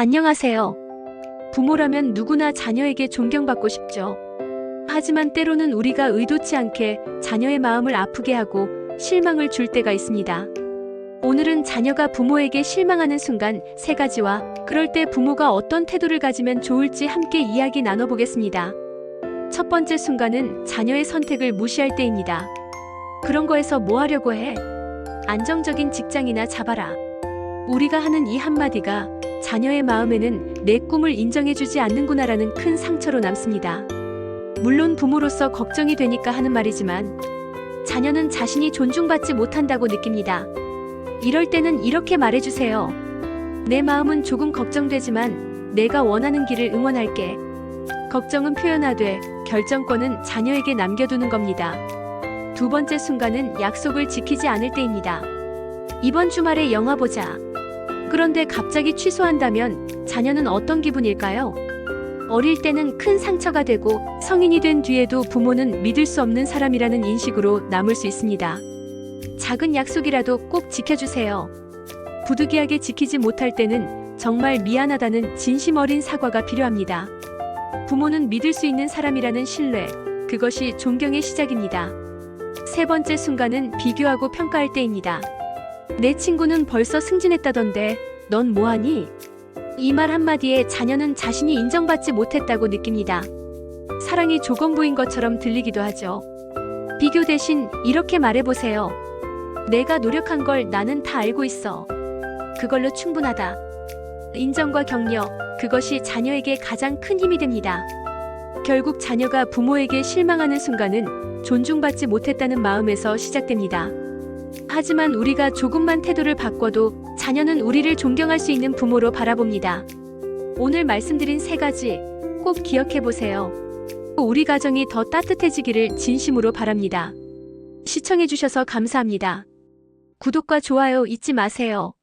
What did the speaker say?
안녕하세요. 부모라면 누구나 자녀에게 존경받고 싶죠. 하지만 때로는 우리가 의도치 않게 자녀의 마음을 아프게 하고 실망을 줄 때가 있습니다. 오늘은 자녀가 부모에게 실망하는 순간 세 가지와 그럴 때 부모가 어떤 태도를 가지면 좋을지 함께 이야기 나눠보겠습니다. 첫 번째 순간은 자녀의 선택을 무시할 때입니다. 그런 거에서 뭐 하려고 해? 안정적인 직장이나 잡아라. 우리가 하는 이 한마디가 자녀의 마음에는 내 꿈을 인정해주지 않는구나라는 큰 상처로 남습니다. 물론 부모로서 걱정이 되니까 하는 말이지만 자녀는 자신이 존중받지 못한다고 느낍니다. 이럴 때는 이렇게 말해주세요. 내 마음은 조금 걱정되지만 내가 원하는 길을 응원할게. 걱정은 표현하되 결정권은 자녀에게 남겨두는 겁니다. 두 번째 순간은 약속을 지키지 않을 때입니다. 이번 주말에 영화 보자. 그런데 갑자기 취소한다면 자녀는 어떤 기분일까요? 어릴 때는 큰 상처가 되고 성인이 된 뒤에도 부모는 믿을 수 없는 사람이라는 인식으로 남을 수 있습니다. 작은 약속이라도 꼭 지켜주세요. 부득이하게 지키지 못할 때는 정말 미안하다는 진심 어린 사과가 필요합니다. 부모는 믿을 수 있는 사람이라는 신뢰, 그것이 존경의 시작입니다. 세 번째 순간은 비교하고 평가할 때입니다. 내 친구는 벌써 승진했다던데 넌 뭐하니? 이 말 한마디에 자녀는 자신이 인정받지 못했다고 느낍니다. 사랑이 조건부인 것처럼 들리기도 하죠. 비교 대신 이렇게 말해보세요. 내가 노력한 걸 나는 다 알고 있어. 그걸로 충분하다. 인정과 격려, 그것이 자녀에게 가장 큰 힘이 됩니다. 결국 자녀가 부모에게 실망하는 순간은 존중받지 못했다는 마음에서 시작됩니다. 하지만 우리가 조금만 태도를 바꿔도 자녀는 우리를 존경할 수 있는 부모로 바라봅니다. 오늘 말씀드린 세 가지 꼭 기억해 보세요. 우리 가정이 더 따뜻해지기를 진심으로 바랍니다. 시청해 주셔서 감사합니다. 구독과 좋아요 잊지 마세요.